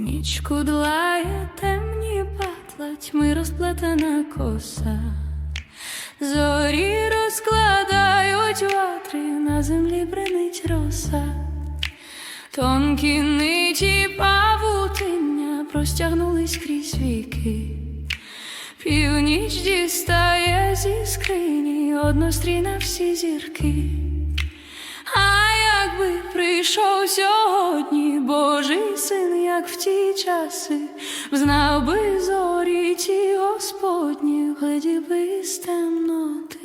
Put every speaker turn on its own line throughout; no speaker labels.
Ніч кудлає, темні патла, тьми розплетена коса. Зорі розкладають ватри, на землі бренить роса. Тонкі ниті павутиння простягнулись крізь віки. Північ дістає зі скрині однострій на всі зірки. А якби прийшов сьогодні Божий син, як в ті часи, знав би зорі ті Господні, глядів би з темноти.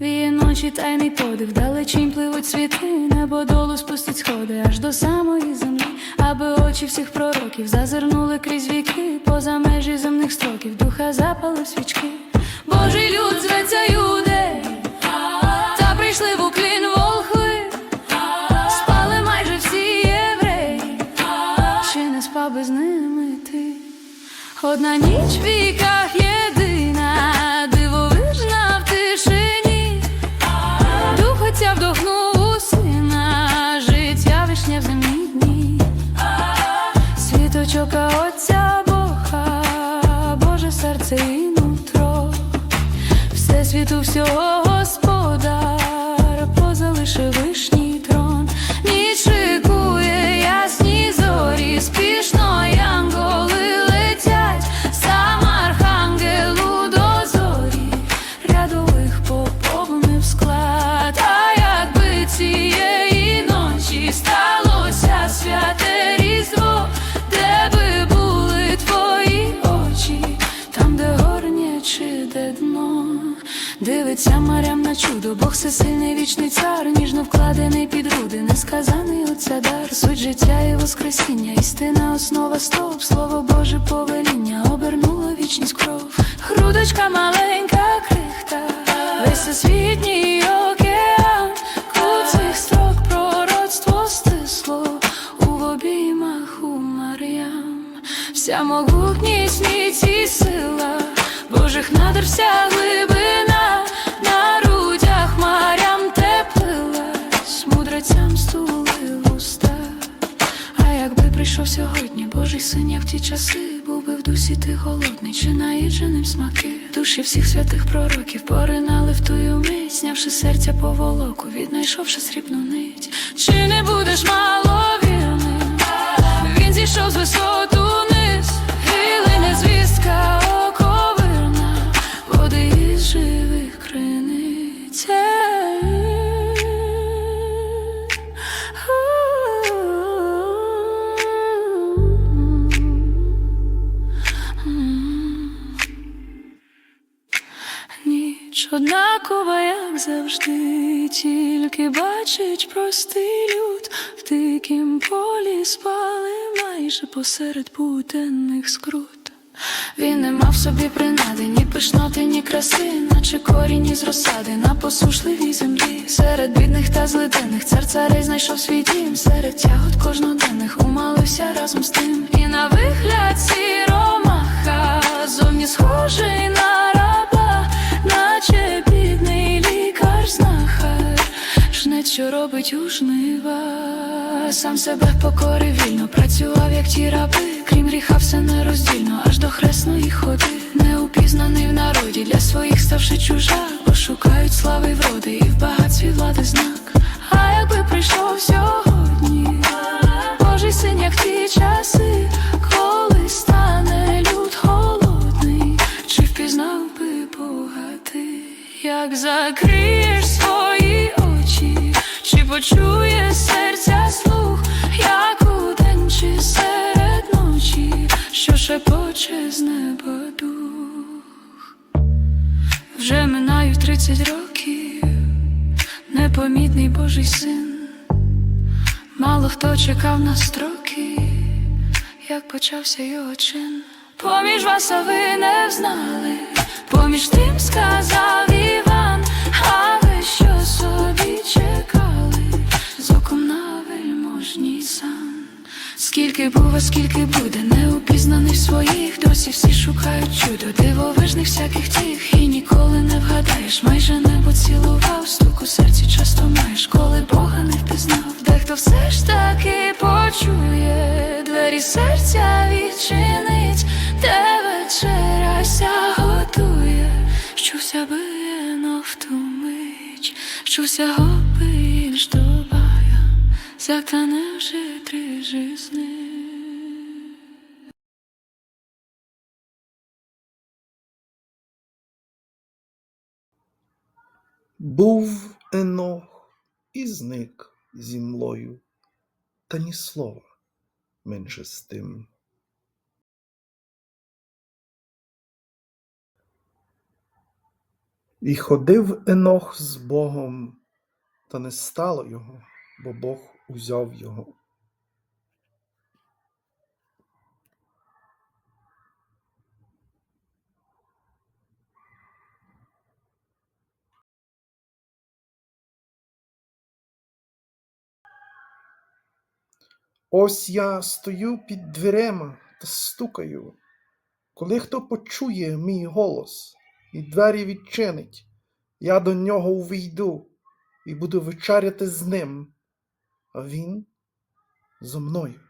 Віє ночі тайний подив, далечінь пливуть світи, небо долу спустить сходи аж до самої землі, аби очі всіх пророків зазирнули крізь віки, поза межі земних строків, духа запали свічки. Божий люд зветься юдей, Одна ніч в віках єдина, дивовижна в тишині, дух отця вдохнув у сина, життя вишня в земні дні, світочок отця Бога, Боже серце і нутро, всесвіту всього дивиться марям на чудо, Бог всесильний вічний цар, ніжно вкладений під груди, несказаний оця дар, суть життя і воскресіння, істина, основа стоп, слово Боже повеління, обернуло вічність кров, грудочка маленька крихта, весь всесвітній океан, куцих строк пророцтво стисло у обіймах у Мар'ям, вся могутність міць і сила, Божих надр вся глибина, якби сьогодні Божий син, як в ті часи, був би в дусі ти голодний, чи наїдженим смаки, душі всіх святих пророків поринали в тую мить, знявши серця по волоку, віднайшовши срібну нить. Чи не будеш маловірним? Однакова, як завжди, тільки бачить простий люд в дикім полі спали майже посеред буденних скрут. Він не мав собі принади, ні пишноти, ні краси, наче корінь із розсади на посушливій землі. Серед бідних та злиденних цар царей знайшов свій дім, серед тягот кожноденних умалився разом з тим. І на вигляд сіромаха, зовні схожий на робить у жнива, сам себе покорив вільно, працював, як ті раби, крім гріха, все нероздільно, аж до хресної ходи, неупізнаний в народі, для своїх ставши чужа, бо шукають слави вроди, і в багатстві влади знак. А якби прийшов сьогодні, Божий син, як ті часи, почує серця слух, як у день чи серед ночі, що шепоче з неба дух. Вже минають тридцять років, непомітний Божий син. Мало хто чекав на строки, як почався його чин. Поміж вас, а ви не взнали, поміж тим сказав Скільки був, скільки буде, неупізнаний в своїх, досі всі шукають чудо, дивовижних всяких тих, і ніколи не вгадаєш, майже не поцілував, стук у серці часто маєш, коли Бога не впізнав, дехто все ж таки почує, двері серця відчинить, де вечеря ся готує, щуся бино в ту мить, щуся гопиш до бая, заклане вже три жизни.
Був Енох і зник зі млою, та ні слова менше з тим. І ходив Енох з Богом, та не стало його, бо Бог узяв його. Ось я стою під дверима та стукаю. Коли хто почує мій голос і двері відчинить, я до нього увійду і буду вечеряти з ним, він зо мною.